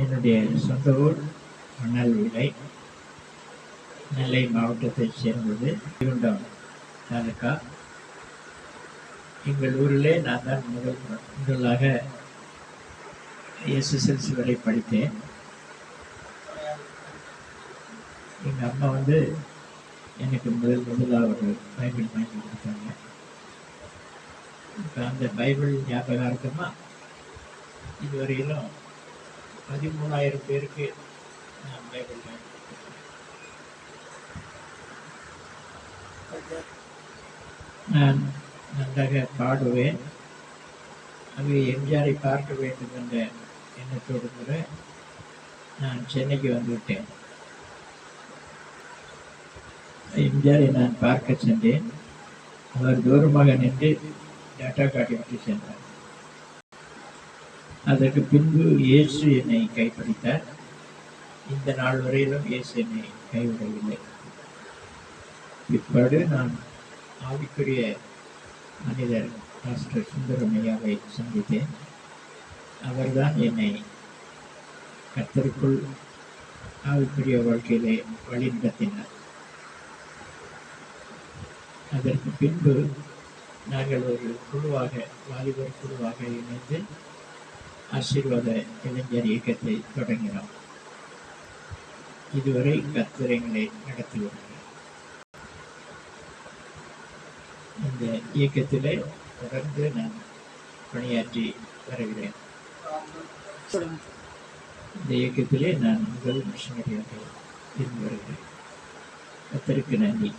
என்னுடைய சொந்த ஊர் மணல் விலை நெல்லை மாவட்டத்தைச் சேர்ந்தது இருண்டம் தாலுக்கா எங்கள் ஊரிலே நான் தான் முதல் முதலாக எஸ்எஸ்எல்சி வரை படித்தேன். எங்கள் அம்மா வந்து எனக்கு முதல் முதலாக ஒரு பைபிள் வாங்கி கொடுத்தாங்க. இப்போ அந்த பைபிள் ஞாபகார்த்தமாக இதுவரையிலும் பதிமூணாயிரம் பேருக்கு நான் பைபிள் நான் நன்றாக பாடுவேன். அது எம்ஜிஆரை பார்க்க வேண்டும் என்ற எண்ணத்தோடு கூட நான் சென்னைக்கு வந்துவிட்டேன். எம்ஜிஆரை நான் பார்க்க சென்றேன். அவர் தூரமாக நின்று டாட்டா காட்டிவிட்டு சென்றார். அதற்கு பின்பு இயேசு என்னை கைப்பிடித்தார். இந்த நாள் வரையிலும் இயேசு என்னை கைவிடவில்லை. பிற்பாடு நான் ஆவிக்குரிய மனிதர் பாஸ்டர் சுந்தரமையாவை சந்தித்தேன். அவர்தான் என்னை கர்த்தருக்குள் ஆவிக்குரிய வாழ்க்கையிலே வழிநடத்தினார். அதற்கு பின்பு நாங்கள் ஒரு குழுவாக வாலிபர் குழுவாக இணைந்து ஆசீர்வாத இளைஞர் இயக்கத்தை தொடங்கினோம். இதுவரை கர்த்தர் நடத்தி வருகிறார் இந்த இயக்கத்திலே தொடர்ந்து நான் பணியாற்றி வருகிறேன். இந்த இயக்கத்திலே நான் முதல் மிஷனரியாக இருந்து வருகிறேன். கத்தருக்கு நன்றி.